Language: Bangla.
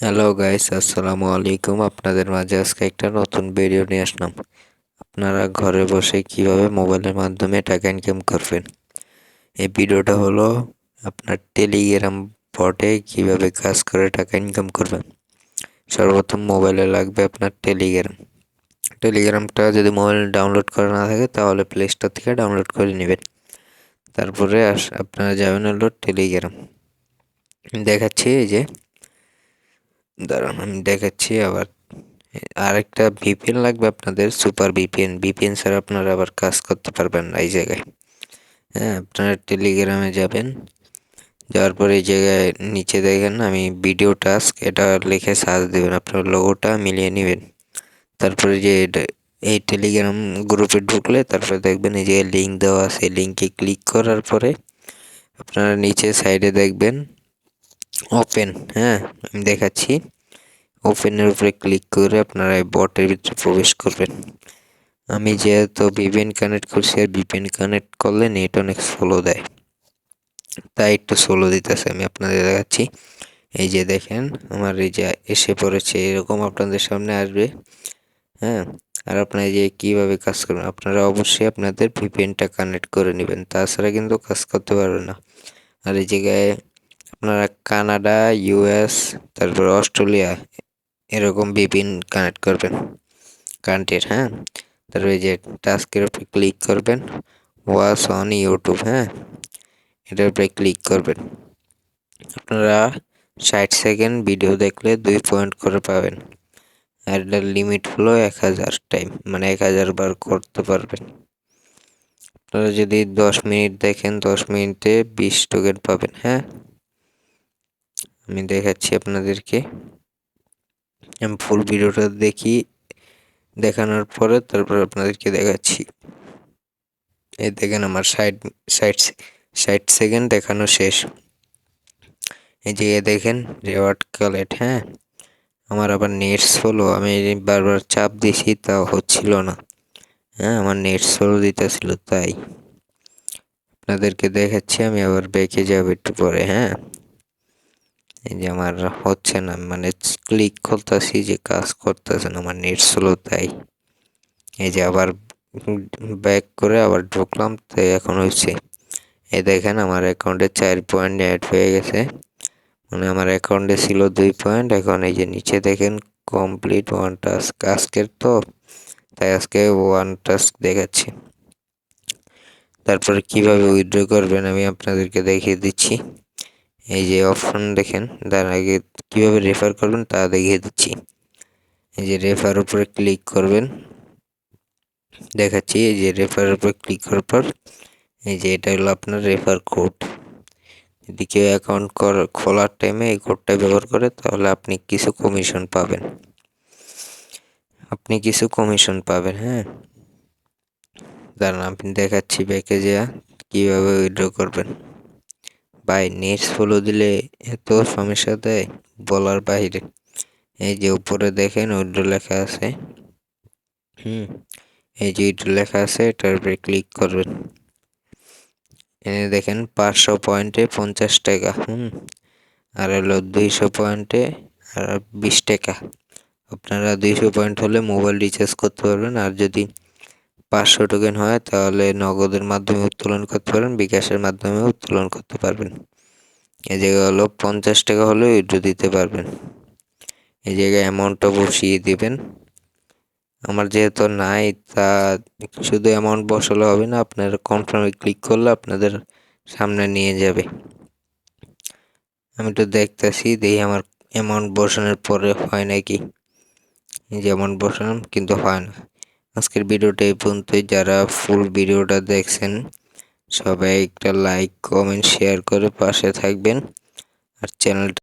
হ্যালো গাইস আসসালামু আলাইকুম আপনাদের মাঝে আজকে একটা নতুন ভিডিও নিয়ে আসলাম। আপনারা ঘরে বসে কীভাবে মোবাইলের মাধ্যমে টাকা ইনকাম করবেন? এই ভিডিওটা হলো আপনার টেলিগ্রাম বটে কীভাবে কাজ করে টাকা ইনকাম করবেন। সর্বপ্রথম মোবাইলে লাগবে আপনার টেলিগ্রাম টেলিগ্রামটা যদি মোবাইল ডাউনলোড করা না থাকে, তাহলে প্লে স্টোর থেকে ডাউনলোড করে নেবেন। তারপরে আপনারা যাবেন হলো টেলিগ্রাম দেখাচ্ছি এই যে দাঁড়ান, আমি দেখাচ্ছি আবার। আরেকটা ভিপিএন লাগবে আপনাদের সুপার ভিপিএন ভিপিএন ছাড়া আপনারা আবার কাজ করতে পারবেন না এই জায়গায়। হ্যাঁ আপনারা টেলিগ্রামে যাবেন, যাওয়ার পরে এই জায়গায় নিচে দেখেন, আমি ভিডিও টাস্ক এটা লিখে সার্চ দেবেন, আপনার লোগোটা মিলিয়ে নেবেন। তারপরে যে এই টেলিগ্রাম গ্রুপে ঢুকলে তারপরে দেখবেন এই যে লিঙ্ক দেওয়া আছে লিঙ্কে ক্লিক করার পরে আপনারা নিচে সাইডে দেখবেন ওপেন হ্যাঁ আমি দেখাচ্ছি। ওপেনের উপরে ক্লিক করে আপনারা এই বটের ভিতরে প্রবেশ করবেন। আমি যেহেতু ভিপিএন কানেক্ট করছি আর ভিপিএন কানেক্ট করলে নেট অনেক স্লো দেয়। তাই একটু স্লো দিতেছে, আমি আপনাদের দেখাচ্ছি। এই যে দেখেন, আমার এই যে এসে পড়েছে, এরকম আপনাদের সামনে আসবে। হ্যাঁ আর আপনারা যে কীভাবে কাজ করবেন, আপনারা অবশ্যই আপনাদের ভিপিএনটা কানেক্ট করে নেবেন। তাছাড়া কিন্তু কাজ করতে পারবেন না। আর এই জায়গায় আপনারা কানাডা, ইউএস, তারপর অস্ট্রেলিয়া এরকম বিপিন কানেক্ট করবেন কান্ট্রির হ্যাঁ? তারপরে যে টাস্কের উপরে ক্লিক করবেন ওয়াচ অন ইউটিউব হ্যাঁ? এটার উপরে ক্লিক করবেন। আপনারা ষাট সেকেন্ড ভিডিও দেখলে দুই পয়েন্ট করে পাবেন। আর এটার লিমিট হলো এক হাজার টাইম মানে এক হাজার বার করতে পারবেন। আপনারা যদি দশ মিনিট দেখেন, দশ মিনিটে বিশ টোকেন পাবেন হ্যাঁ? আমি দেখাচ্ছি আপনাদেরকে। আমি ফুল ভিডিওটা দেখি, দেখানোর পরে তারপর আপনাদেরকে দেখাচ্ছি। এই দেখেন আমার ষাট ষাট ষাট সেকেন্ড দেখানো শেষ। এই যে দেখেন রেওয়ার্ড কালেক্ট হ্যাঁ? আমার আবার নেটস হলো, আমি বারবার চাপ দিছি, তাও হচ্ছিল না। হ্যাঁ আমার নেট স্লো দিতেছিল, তাই। আপনাদেরকে দেখাচ্ছি, আমি আবার বেঁকে যাব একটু পরে হ্যাঁ? এই যে আমার হচ্ছে না মানে ক্লিক করতেছি যে কাজ করতেছে না, আমার নেট স্লো তাই। এই যে আবার ব্যাক করে আবার ঢুকলাম, তাই এখন হচ্ছে এই দেখেন আমার অ্যাকাউন্টে চার পয়েন্ট অ্যাড হয়ে গেছে। মানে আমার অ্যাকাউন্টে ছিল দুই পয়েন্ট এখন এই যে নিচে দেখেন কমপ্লিট ওয়ান টাস্ক আজকের তো, তাই আজকে ওয়ান টাস্ক দেখাচ্ছি। তারপরে কীভাবে উইথড্র করবেন আমি আপনাদেরকে দেখিয়ে দিচ্ছি। এই যে অপশন দেখেন, তার আগে কীভাবে রেফার করবেন তা দেখিয়ে দিচ্ছি। এই যে রেফার উপরে ক্লিক করবেন। দেখাচ্ছি, এই যে রেফার উপরে ক্লিক করার পর, এই যে এটা হলো আপনার রেফার কোড যদি কেউ অ্যাকাউন্ট খোলার টাইমে এই কোডটা ব্যবহার করে, তাহলে আপনি কিছু কমিশন পাবেন। আপনি কিছু কমিশন পাবেন হ্যাঁ? দাঁড়ান আপনি দেখাচ্ছি ব্যাকে যা কীভাবে উইড্র করবেন। ভাই নেট ফলো দিলে এত সমস্যা দেয় বলার বাইরে এই যে উপরে দেখেন, উইড্রো লেখা আছে। হুম, এই যে উইড্রো লেখা আছে, এটার উপরে ক্লিক করবেন। এনে দেখেন, পাঁচশো পয়েন্টে পঞ্চাশ টাকা, হুম, আর হলো দুইশো পয়েন্টে আর বিশ টাকা। আপনারা দুইশো পয়েন্ট হলে মোবাইল রিচার্জ করতে পারবেন, আর যদি পাঁচশো টোকেন হয়, তাহলে নগদের মাধ্যমে উত্তোলন করতে পারেন বিকাশের মাধ্যমে উত্তোলন করতে পারবেন। এই জায়গায় হলো পঞ্চাশ টাকা হলে উইড্রো দিতে পারবেন। এই জায়গায় অ্যামাউন্টটা বসিয়ে দিবেন। আমার যেহেতু নাই, তা শুধু অ্যামাউন্ট বসালে হবে না, আপনার কনফার্মে ক্লিক করলে আপনাদের সামনে নিয়ে যাবে। আমি তো দেখতেছি, দেখি আমার অ্যামাউন্ট বসানোর পরে হয় নাকি। যেমন বসালাম, কিন্তু হয় না। আজকের ভিডিওটা এই পর্যন্তই। যারা ফুল ভিডিওটা দেখছেন, সবাই একটা লাইক কমেন্ট শেয়ার করে পাশে থাকবেন। আর চ্যানেলটা